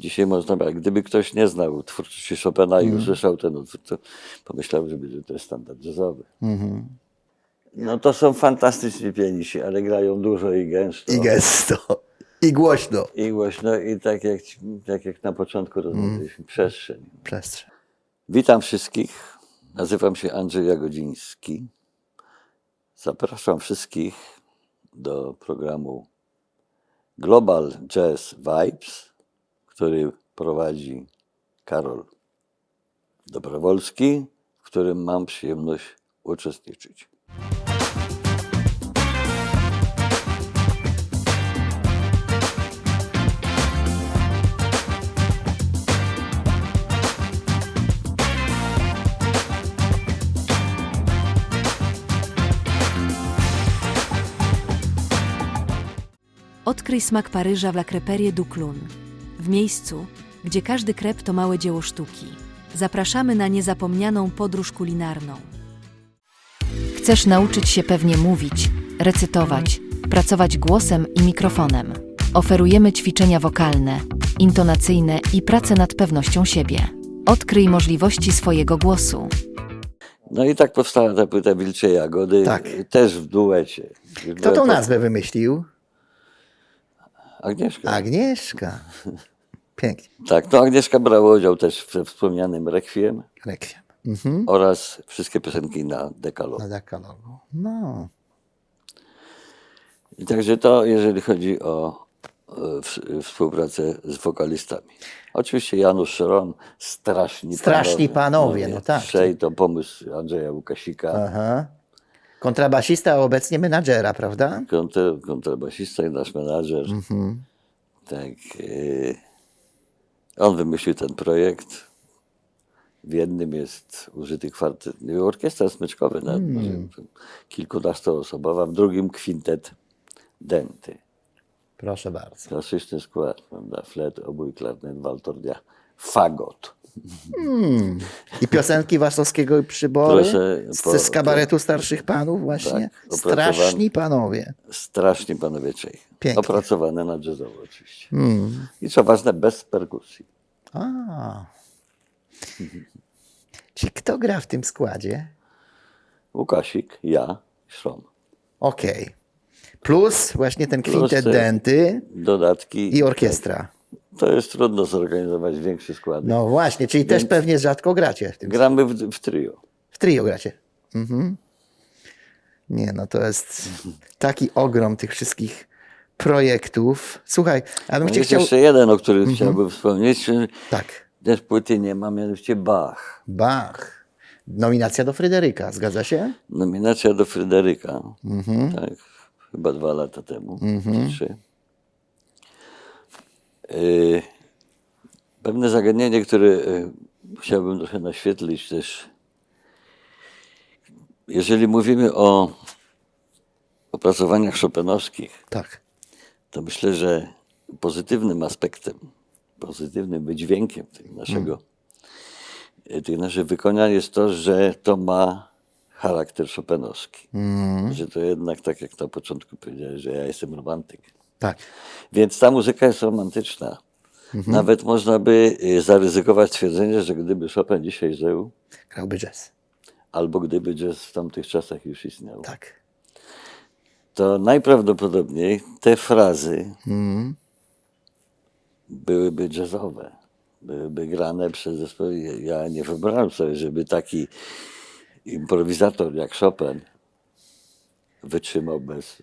Dzisiaj można, jak gdyby ktoś nie znał twórczości Chopina i Mhm. usłyszał ten utwór, to pomyślał, że będzie to jest standard jazzowy. Mhm. No to są fantastyczni pianiści, ale grają dużo i gęsto. I gesto. I głośno. I głośno i tak jak, tak jak na początku rozmawialiśmy, przestrzeń. Przestrzeń. Witam wszystkich. Nazywam się Andrzej Jagodziński. Zapraszam wszystkich do programu Global Jazz Vibes, który prowadzi Karol Dobrowolski, w którym mam przyjemność uczestniczyć. Odkryj smak Paryża w La Creperie du Clun. W miejscu, gdzie każdy krep to małe dzieło sztuki. Zapraszamy na niezapomnianą podróż kulinarną. Chcesz nauczyć się pewnie mówić, recytować, pracować głosem i mikrofonem. Oferujemy ćwiczenia wokalne, intonacyjne i pracę nad pewnością siebie. Odkryj możliwości swojego głosu. No i tak powstała ta płyta Wilcze Jagody, Tak. też w duecie. Kto tą nazwę wymyślił? Agnieszka. Agnieszka. Pięknie. Tak, no Agnieszka brała udział też we wspomnianym Rekwiem Rekwiem. Mhm. oraz wszystkie piosenki na Dekalog. Na dekalogu. No. I także to, jeżeli chodzi o e, w- współpracę z wokalistami. Oczywiście Janusz Szron, straszni, Straszni panowie, no tak. Trzej to pomysł Andrzeja Łukasika, Aha. Kontrabasista, a obecnie menadżera, prawda? kontra, kontrabasista i nasz menadżer. Mhm. Tak. e, on wymyślił ten projekt. W jednym jest użyty kwartet, orkiestra smyczkowa, nawet Hmm. może kilkunastoosobowa, w drugim kwintet denty. Proszę bardzo. Klasyczny skład, prawda? Flet, obój, klarnet, waltornia, fagot. I piosenki Wasowskiego i Przybory Proszę, z, po- z kabaretu starszych panów właśnie. Tak, Straszni panowie. Strasznie panowie trzej. Pięknie. Opracowane na jazzowo oczywiście. Mm. I co ważne, bez perkusji. A. Czyli kto gra w tym składzie? Łukasik, ja, Szron. Okej. Plus właśnie ten Plus kwintet te- denty Dodatki. i orkiestra. To jest trudno zorganizować większy skład. No właśnie, czyli też pewnie rzadko gracie w tym. Gramy w, w trio. W trio gracie. Mhm. Nie, no to jest taki ogrom tych wszystkich projektów. Słuchaj, a bym No cię jest chciał... jeszcze jeden, o którym chciałbym wspomnieć. Tak, Też płyty nie ma, mianowicie Bach. Bach. Nominacja do Fryderyka, zgadza się? Nominacja do Fryderyka. Mhm. Tak, chyba dwa lata temu. czy Trzy. Y, Pewne zagadnienie, które y, chciałbym trochę naświetlić też. Jeżeli mówimy o opracowaniach chopinowskich, Tak. to myślę, że pozytywnym aspektem, pozytywnym wydźwiękiem tego naszego, Hmm. tych naszych wykonań jest to, że to ma charakter chopinowski. Hmm. Że to jednak, tak jak na początku powiedziałeś, że ja jestem romantyk. Tak. Więc ta muzyka jest romantyczna. Mhm. Nawet można by y, zaryzykować stwierdzenie, że gdyby Chopin dzisiaj żył, Grałby jazz. albo gdyby jazz w tamtych czasach już istniał, Tak. to najprawdopodobniej te frazy Mhm. byłyby jazzowe, byłyby grane przez zespoły. Ja nie wyobrażam sobie, żeby taki improwizator jak Chopin wytrzymał bez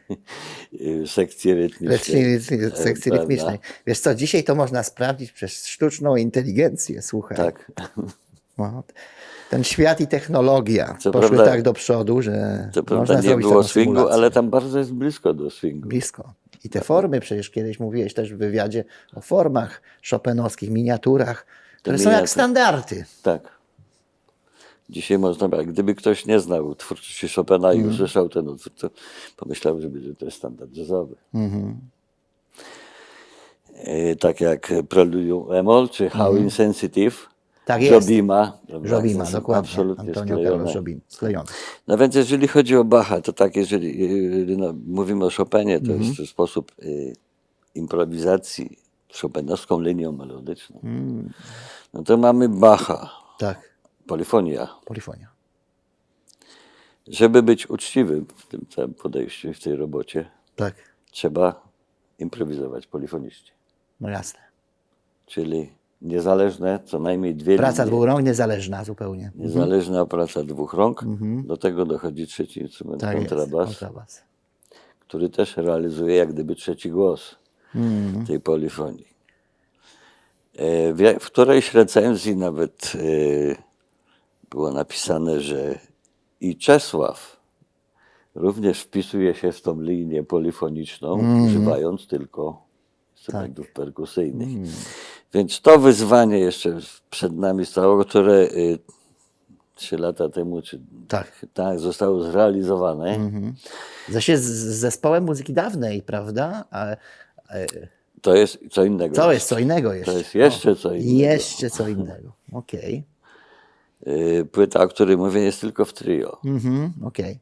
sekcji rytmicznej. Sekcji, sekcji Prawda? rytmicznej. Wiesz co, dzisiaj to można sprawdzić przez sztuczną inteligencję, słuchaj. Tak. No, ten świat i technologia Co poszły prawda- tak do przodu, że prawda można nie zrobić było swingu, symulację. ale tam bardzo jest blisko do swingu. Blisko. I te formy, przecież kiedyś mówiłeś też w wywiadzie o formach chopinowskich, miniaturach, które są jak standardy. Tak. Dzisiaj można, gdyby ktoś nie znał twórczości Chopina Mhm. i usłyszał ten utwór, to pomyślał, że będzie to jest standard jazzowy. Mhm. E, Tak jak Preludium Emol, czy How Insensitive, Tak jest. Jobima. są dokładnie. Absolutnie Antonio sklejone. Carlos Jobim, sklejony. No więc jeżeli chodzi o Bacha, to tak, jeżeli, jeżeli no, mówimy o Chopinie, to Mhm. jest to sposób y, improwizacji Chopinowską linią melodyczną. No to mamy Bacha, Tak, polifonia. polifonia. Żeby być uczciwym w tym całym podejściu i w tej robocie, Tak, trzeba improwizować polifonicznie. no jasne. Czyli niezależne, co najmniej dwie Praca linie. dwóch rąk niezależna zupełnie. Niezależna praca dwóch rąk. Do tego dochodzi trzeci instrument, Tak jest, kontrabas, kontrabas. który też realizuje jak gdyby trzeci głos Mhm. tej polifonii. E, w którejś recenzji nawet e, było napisane, że i Czesław również wpisuje się w tą linię polifoniczną, Mhm. używając tylko instrumentów Tak. perkusyjnych. Mhm. Więc to wyzwanie jeszcze przed nami stało, które y, trzy lata temu czy, Tak. tak zostało zrealizowane. Zaś jest z zespołem muzyki dawnej, prawda? A, e, To jest co innego. co jest co innego jeszcze? To jest jeszcze co innego. Jeszcze co innego. Okej. Y, Płyta, o której mówię, jest tylko w trio. Mhm, okej.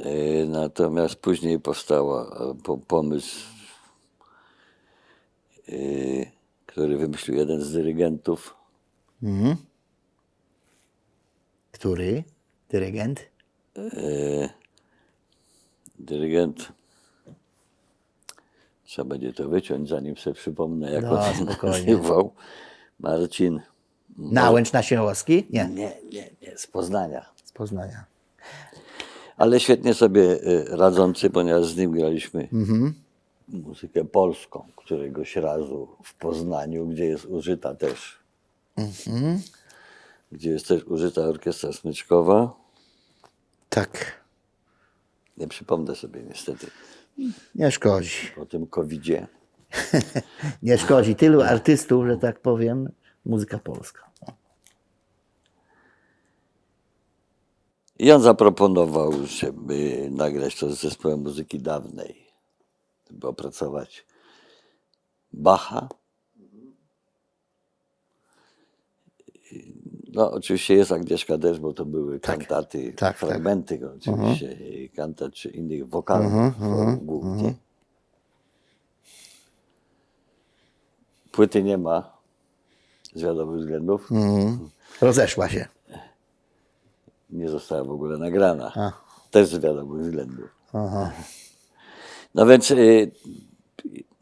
Y, Natomiast później powstała e, po, pomysł, y, który wymyślił jeden z dyrygentów. Mhm. Który? Dyrygent? Dyrygent. Trzeba będzie to wyciąć, zanim sobie przypomnę, jak No, on się nazywał. Marcin. Nałęcz Nasielowski? Nie, Nie, nie, nie, z Poznania. z Poznania. Ale świetnie sobie y, radzący, ponieważ z nim graliśmy Mhm. muzykę polską, któregoś razu w Poznaniu, gdzie jest użyta też, Mhm. gdzie jest też użyta orkiestra smyczkowa. Tak. Nie przypomnę sobie niestety Nie szkodzi. po tym covidzie. Nie szkodzi. Tylu artystów, że tak powiem, muzyka polska. On zaproponował, żeby nagrać to z zespołem muzyki dawnej, żeby opracować Bacha. No, oczywiście jest Agnieszka też, bo to były kantaty, tak, tak. fragmenty oczywiście, kantat czy innych wokalnych form głównie. Płyty nie ma z wiadomych względów. Rozeszła się. nie została w ogóle nagrana. A. Też z wiadomych względów. Aha. No więc, y,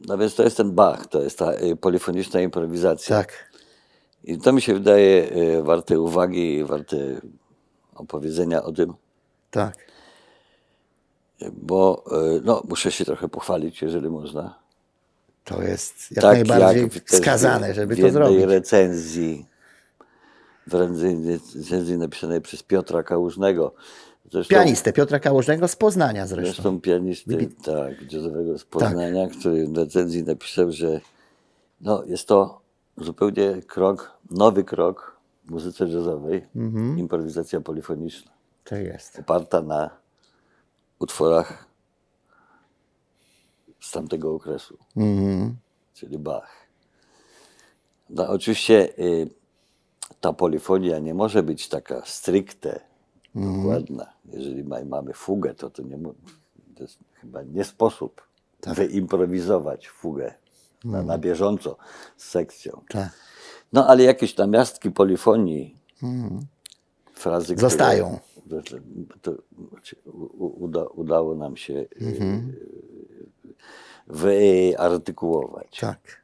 no więc to jest ten Bach, to jest ta y, polifoniczna improwizacja. Tak. I to mi się wydaje y, warte uwagi i warte opowiedzenia o tym, Tak. bo no, muszę się trochę pochwalić, jeżeli można. To jest jak Tak najbardziej w- też wskazane, w- żeby w to jednej zrobić. recenzji, w recenzji- napisanej przez Piotra Kałużnego. Zresztą, Pianistę Piotra Kałużnego z Poznania zresztą. Zresztą pianisty, tak, jazzowego z Poznania, który w recenzji napisał, że no, jest to zupełnie krok, nowy krok w muzyce jazzowej, Mhm. improwizacja polifoniczna, Tak jest. oparta na utworach z tamtego okresu, Mhm. czyli Bach. No, oczywiście y, ta polifonia nie może być taka stricte Mhm. dokładna. Jeżeli ma, mamy fugę, to to, nie, to jest chyba nie sposób Tak. wyimprowizować fugę na, na bieżąco z sekcją. Tak. No ale jakieś namiastki polifonii, frazy, które- Zostają. To, znaczy, u- u- uda, udało nam się y, Mhm. Wyartykułować. Tak.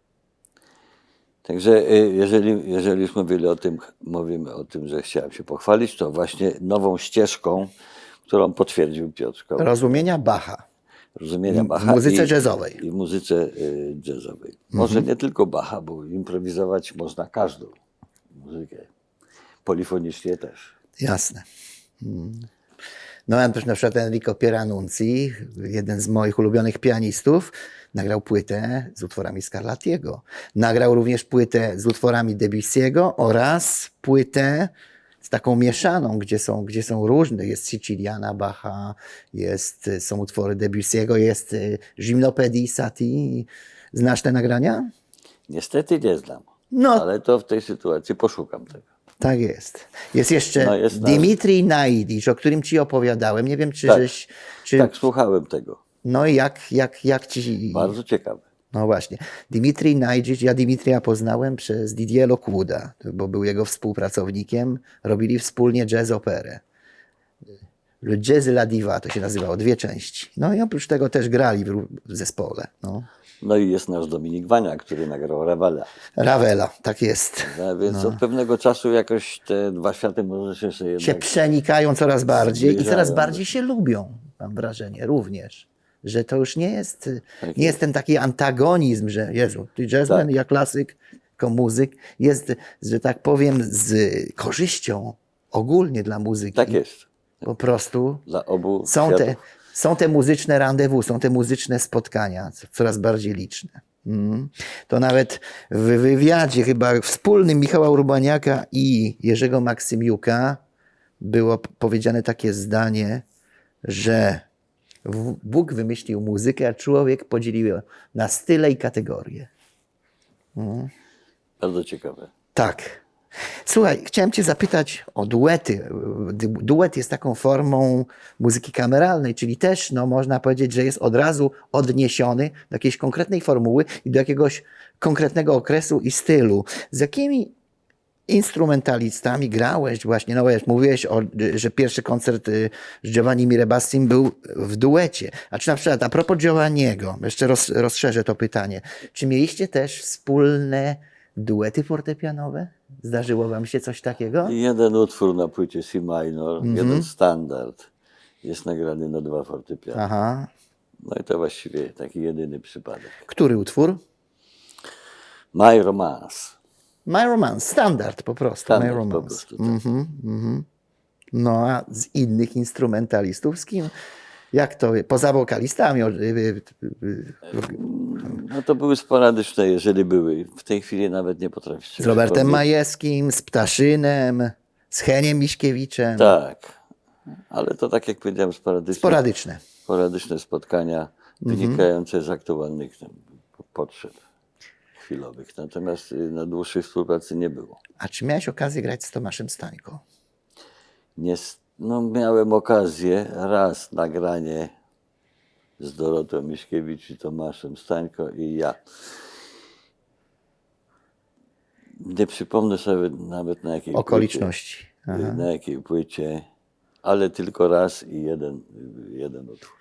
Także y, jeżeli, jeżeli już mówili o tym, mówimy o tym, że chciałem się pochwalić, to właśnie nową ścieżką, którą potwierdził Piotr Rozumienia Bacha. rozumienia w Bacha muzyce i, jazzowej. I w muzyce y, jazzowej. Może nie tylko Bacha, bo improwizować można każdą muzykę. Polifonicznie też. Jasne. Mm. No, ja też na przykład Enrico Pieranunzi, jeden z moich ulubionych pianistów, nagrał płytę z utworami Scarlattiego. Nagrał również płytę z utworami Debussy'ego oraz płytę z taką mieszaną, gdzie są, gdzie są różne. Jest Siciliana Bacha, jest, są utwory Debussy'ego, jest y, Gymnopédie Satie. Znasz te nagrania? Niestety nie znam, No. ale to w tej sytuacji poszukam tego. Tak jest. Jest jeszcze No, jest na- Dimitri Naidicz, o którym ci opowiadałem. Nie wiem, czy Tak. żeś... Czy, Tak, słuchałem tego. No i jak, jak, jak ci... Bardzo ciekawe. No właśnie. Dimitri Najdzic, ja Dimitrija poznałem przez Didier Lockwooda, bo był jego współpracownikiem. Robili wspólnie jazz operę. Le Jazz la Diva to się nazywało, dwie części. No i oprócz tego też grali w zespole. No. No i jest nasz Dominik Wania, który nagrał Ravela. Ravela, tak jest. No, więc od pewnego czasu jakoś te dwa światy może się jeszcze Się przenikają coraz bardziej i coraz Zbliżają. bardziej się lubią, mam wrażenie, również. Że to już nie jest, Tak nie jest ten taki antagonizm, że Jezu, ty jazzman, Tak. ja klasyk, jako muzyk. Jest, że tak powiem, z korzyścią ogólnie dla muzyki. Tak jest. Po prostu Dla obu są światów. te, są te muzyczne rendezvous, są te muzyczne spotkania, co- coraz bardziej liczne. Mm. To nawet w wywiadzie chyba wspólnym Michała Urbaniaka i Jerzego Maksymiuka było powiedziane takie zdanie, że Bóg wymyślił muzykę, a człowiek podzielił ją na style i kategorie. Bardzo ciekawe. Tak. Słuchaj, chciałem Cię zapytać o duety. Du- Duet jest taką formą muzyki kameralnej, czyli też no, można powiedzieć, że jest od razu odniesiony do jakiejś konkretnej formuły i do jakiegoś konkretnego okresu i stylu. Z jakimi instrumentalistami grałeś właśnie? No wiesz, mówiłeś, o, że pierwszy koncert y, z Giovanni Mirebassim był w duecie. A czy na przykład, a propos Giovanniego, jeszcze roz, rozszerzę to pytanie. Czy mieliście też wspólne duety fortepianowe? Zdarzyło wam się coś takiego? Jeden utwór na płycie C minor, Mhm. jeden standard jest nagrany na dwa fortepiany. Aha. No i to właściwie taki jedyny przypadek. Który utwór? My Romance. My Romance, standard po prostu. Standard My po Romance. prostu, tak. Mhm, mhm. No a z innych instrumentalistów, z kim? Jak to, poza wokalistami? No to były sporadyczne, jeżeli były. W tej chwili nawet nie potrafię się Z Robertem przypomnieć. Majewskim, z Ptaszynem, z Heniem Miśkiewiczem. Tak. Ale to tak jak powiedziałem, sporadyczne, Sporadyczne. sporadyczne spotkania Mhm. wynikające z aktualnych tam, potrzeb chwilowych. Natomiast y, na dłuższej współpracy nie było. A czy miałeś okazję grać z Tomaszem Stańko? Nie, s- no, miałem okazję raz nagranie z Dorotą Miśkiewicz i Tomaszem Stańko i ja. Nie przypomnę sobie nawet na jakiej Okoliczności. płycie, na jakiej płycie, ale tylko raz i jeden, jeden utwór.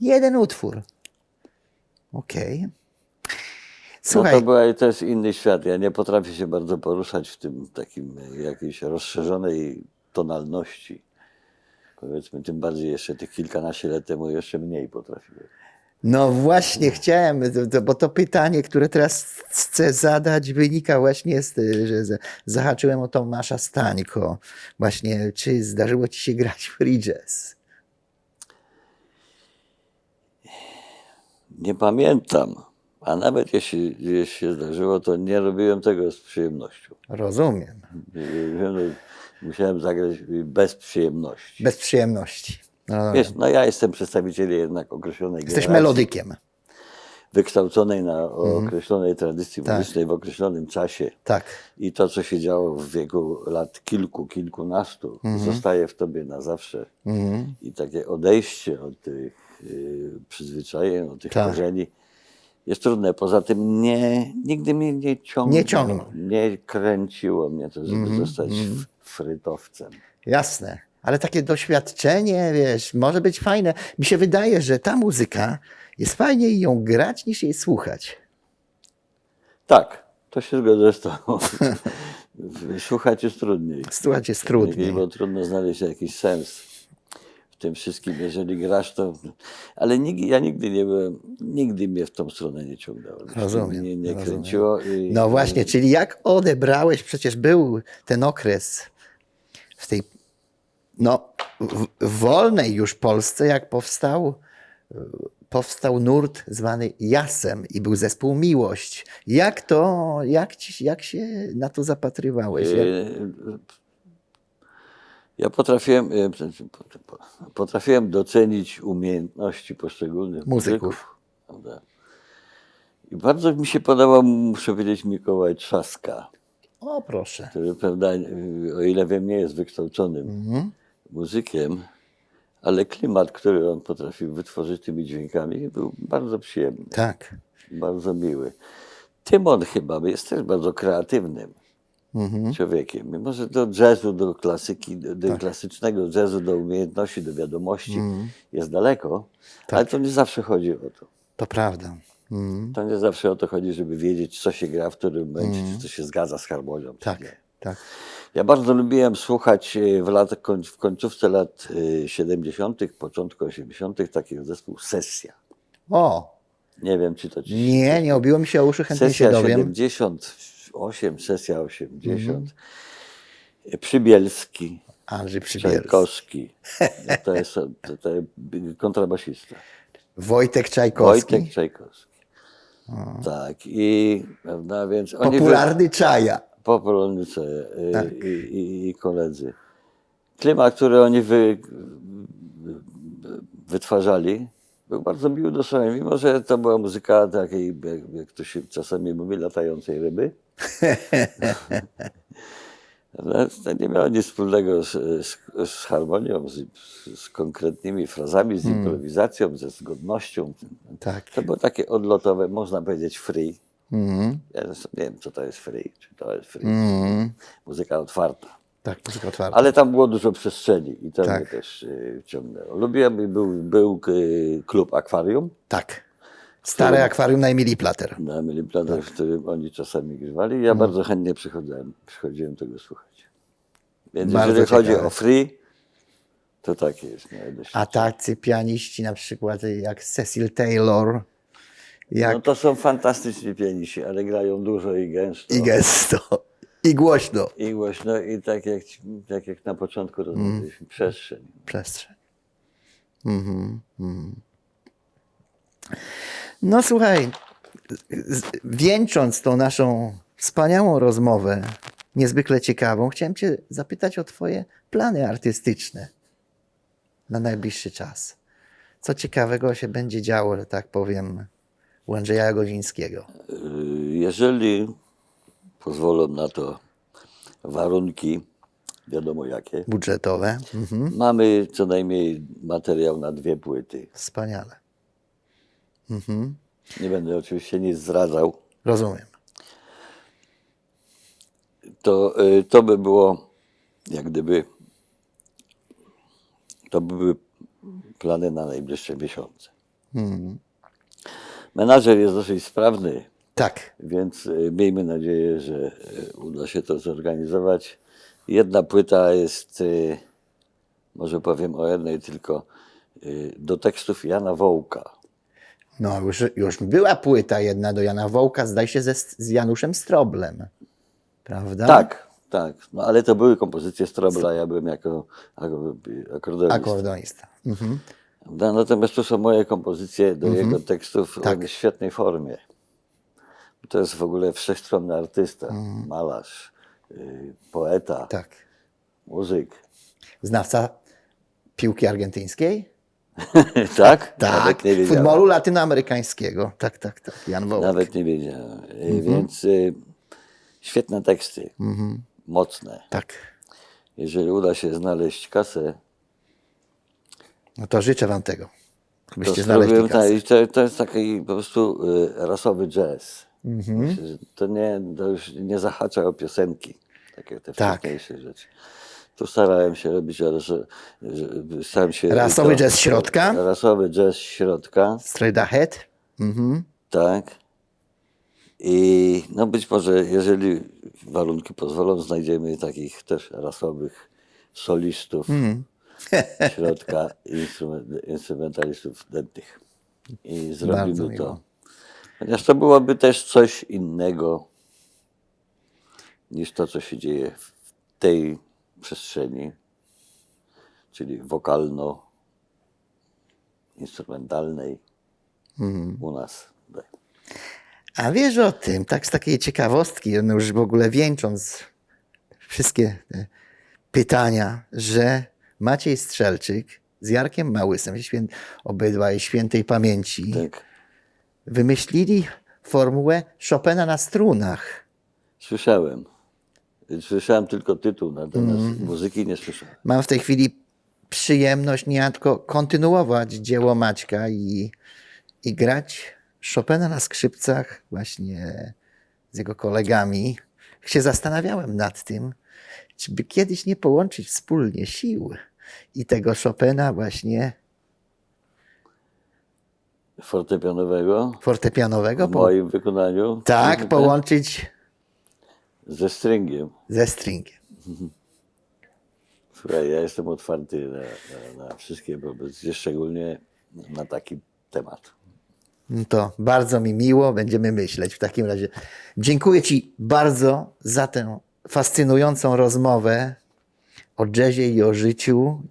Jeden utwór. Okej. No Słuchaj, to był też inny świat. Ja nie potrafię się bardzo poruszać w tym takim jakiejś rozszerzonej tonalności. Powiedzmy, tym bardziej jeszcze tych kilkanaście lat temu jeszcze mniej potrafiłem. No właśnie chciałem, bo to pytanie, które teraz chcę zadać, wynika właśnie z tego, że za- zahaczyłem o Tomasza Stańko. Właśnie, czy zdarzyło ci się grać free jazz? Nie pamiętam. A nawet jeśli, jeśli się zdarzyło, to nie robiłem tego z przyjemnością. Rozumiem. No, Musiałem zagrać bez przyjemności. Bez przyjemności. No, Wiesz, no ja jestem przedstawicielem jednak określonej jesteś generacji, melodykiem. wykształconej na określonej tradycji Tak. muzycznej w określonym czasie. Tak. I to, co się działo w wieku lat kilku, kilkunastu, zostaje w tobie na zawsze. Mhm. I takie odejście od tych y, przyzwyczajeń, od tych Tak. korzeni jest trudne. Poza tym nie, nigdy mnie nie ciągnęło. Nie ciągnął. Nie kręciło mnie to, żeby zostać f- frytowcem. Jasne. Ale takie doświadczenie, wiesz, może być fajne. Mi się wydaje, że ta muzyka jest fajniej ją grać niż jej słuchać. Tak, to się zgodzę z tobą. Słuchać jest trudniej. Słuchać jest trudniej. Bo trudno znaleźć jakiś sens w tym wszystkim. Jeżeli grasz, to. Ale nigdy, ja nigdy nie byłem, nigdy mnie w tą stronę nie ciągnęło. Rozumiem, Nie, nie rozumiem. kręciło. I, No właśnie, czyli jak odebrałeś, przecież był ten okres w tej no, w, wolnej już Polsce, jak powstał, y, powstał nurt zwany Jasem i był zespół Miłość. Jak to, jak, ci, jak się na to zapatrywałeś? Jak, E, Ja potrafiłem, e, potrafiłem docenić umiejętności poszczególnych Muzyków. muzyków. I bardzo mi się podobał, muszę powiedzieć, Mikołaj Trzaska, o proszę. który, prawda, o ile wiem, nie jest wykształconym Mhm. muzykiem, ale klimat, który on potrafił wytworzyć tymi dźwiękami, był bardzo przyjemny. Tak. bardzo miły. Tymon chyba jest też bardzo kreatywnym Mhm. człowiekiem. Mimo, że do jazzu, do klasyki, do, do klasycznego jazzu, do umiejętności, do wiadomości jest daleko, ale to nie zawsze chodzi o to. To prawda. Mhm. To nie zawsze o to chodzi, żeby wiedzieć, co się gra w którym momencie, czy to się zgadza z harmonią. Tak, nie. tak. Ja bardzo lubiłem słuchać e, w, lat, koń- w końcówce lat e, 70., początku 80. takiego zespół Sesja. O, Nie wiem, czy to ci nie, nie obiło mi się o uszy, chętnie Sesja się dowiem. 78, sesja 80. Mhm. Przybielski, Andrzej Przybielski. Czajkowski. No to jest to, to kontrabasista. Wojtek Czajkowski. Wojtek Czajkowski. Tak, i prawda, więc oni wy- Popularny Czaja. popularnicy y, Tak. i, i, i koledzy. Klimat, który oni wy, wytwarzali, był bardzo miły do słuchania, mimo że to była muzyka takiej, jak, jak to się czasami mówi, latającej ryby. To nie miało nic wspólnego z, z, z harmonią, z, z konkretnymi frazami, z improwizacją, ze zgodnością. Tak. To było takie odlotowe, można powiedzieć free. Mhm. Ja nie wiem, co to jest free, czy to jest free. Mhm. Muzyka otwarta. Tak, otwarta. Ale tam było dużo przestrzeni i to Tak. mnie też y, wciągnęło. Lubiłem, był, był y, klub Akwarium Tak. Stare akwarium na Emilii Plater. na Miliplanach, Tak. w którym oni czasami grywali. Ja bardzo chętnie przychodziłem, przychodziłem tego słuchać. Więc Bardzo jeżeli chodzi ciekawe. o free, to takie jest moje A tacy pianiści na przykład jak Cecil Taylor, jak No to są fantastyczni pianiści, ale grają dużo i gęsto. i gesto, i głośno. I głośno i tak jak, tak jak na początku rozmawialiśmy, przestrzeń. Przestrzeń. Mhm, mhm. No słuchaj, wieńcząc tą naszą wspaniałą rozmowę, niezwykle ciekawą, chciałem Cię zapytać o Twoje plany artystyczne na najbliższy czas. Co ciekawego się będzie działo, że tak powiem, u Andrzeja Godzińskiego? Jeżeli pozwolą na to warunki, wiadomo jakie, Budżetowe? Mhm. mamy co najmniej materiał na dwie płyty. Wspaniale. Mhm. Nie będę oczywiście nic zdradzał. Rozumiem. To, y, to by było jak gdyby to by były plany na najbliższe miesiące. Mhm. Menadżer jest dosyć sprawny, Tak, Więc y, miejmy nadzieję, że y, uda się to zorganizować. Jedna płyta jest, y, może powiem o jednej tylko, do tekstów Jana Wołka. No, już, już była płyta jedna do Jana Wołka, zdaje się, ze, z Januszem Stroblem. Prawda? Tak, tak. No, ale to były kompozycje Strobla, ja byłem jako, jako akordeonista. Akordonista. Mhm. No, Natomiast to są moje kompozycje do jego tekstów Tak. w świetnej formie. To jest w ogóle wszechstronny artysta, malarz, y, poeta, Tak. muzyk. Znawca piłki argentyńskiej? tak? Tak. Futbolu latynoamerykańskiego. Tak, tak, tak. Jan Wołek. Nawet nie wiedziałem. Y, Mhm. Więc y, świetne teksty, mocne. Tak. Jeżeli uda się znaleźć kasę, No to życzę wam tego. to Żebyście znaleźli kasę. to, to jest taki po prostu y, rasowy jazz. Mhm. To, nie, to już nie zahacza o piosenki, takie te Tak. wcześniejsze rzeczy. Tu starałem się robić, ale że, że się... Rasowy to- jazz środka? Rasowy jazz środka. Straight ahead? Mhm. Tak. I no być może, jeżeli warunki pozwolą, znajdziemy takich też rasowych solistów środka i instrument, instrumentalistów dętych. I Bardzo zrobimy miło. Chociaż to byłoby też coś innego niż to, co się dzieje w tej przestrzeni, czyli wokalno-instrumentalnej u nas. A wiesz o tym, tak z takiej ciekawostki, no już w ogóle wieńcząc wszystkie te pytania, że Maciej Strzelczyk z Jarkiem Małysem, obydwaj świętej pamięci, Tak. Wymyślili formułę Chopina na strunach. Słyszałem. Słyszałem tylko tytuł, natomiast muzyki nie słyszałem. Mam w tej chwili przyjemność niejako kontynuować dzieło Maćka i, i grać Chopina na skrzypcach właśnie z jego kolegami. Się zastanawiałem nad tym, czy by kiedyś nie połączyć wspólnie sił i tego Chopina właśnie Fortepianowego fortepianowego. w Po, moim wykonaniu. tak, połączyć Ze stringiem. ze stringiem. Słuchaj, ja jestem otwarty na, na, na wszystkie propozycje, szczególnie na taki temat. No To bardzo mi miło, będziemy myśleć w takim razie. Dziękuję Ci bardzo za tę fascynującą rozmowę o jazzie i o życiu.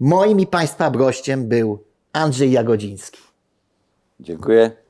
Moim i Państwa gościem był Andrzej Jagodziński. Dziękuję.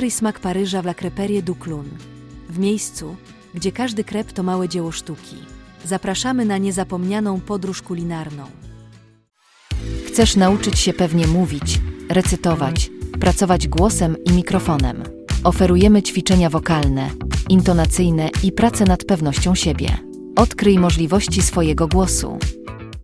Odkryj smak Paryża w La Crêperie du Clun. W miejscu, gdzie każdy krep to małe dzieło sztuki. Zapraszamy na niezapomnianą podróż kulinarną. Chcesz nauczyć się pewnie mówić, recytować, pracować głosem i mikrofonem. Oferujemy ćwiczenia wokalne, intonacyjne i pracę nad pewnością siebie. Odkryj możliwości swojego głosu.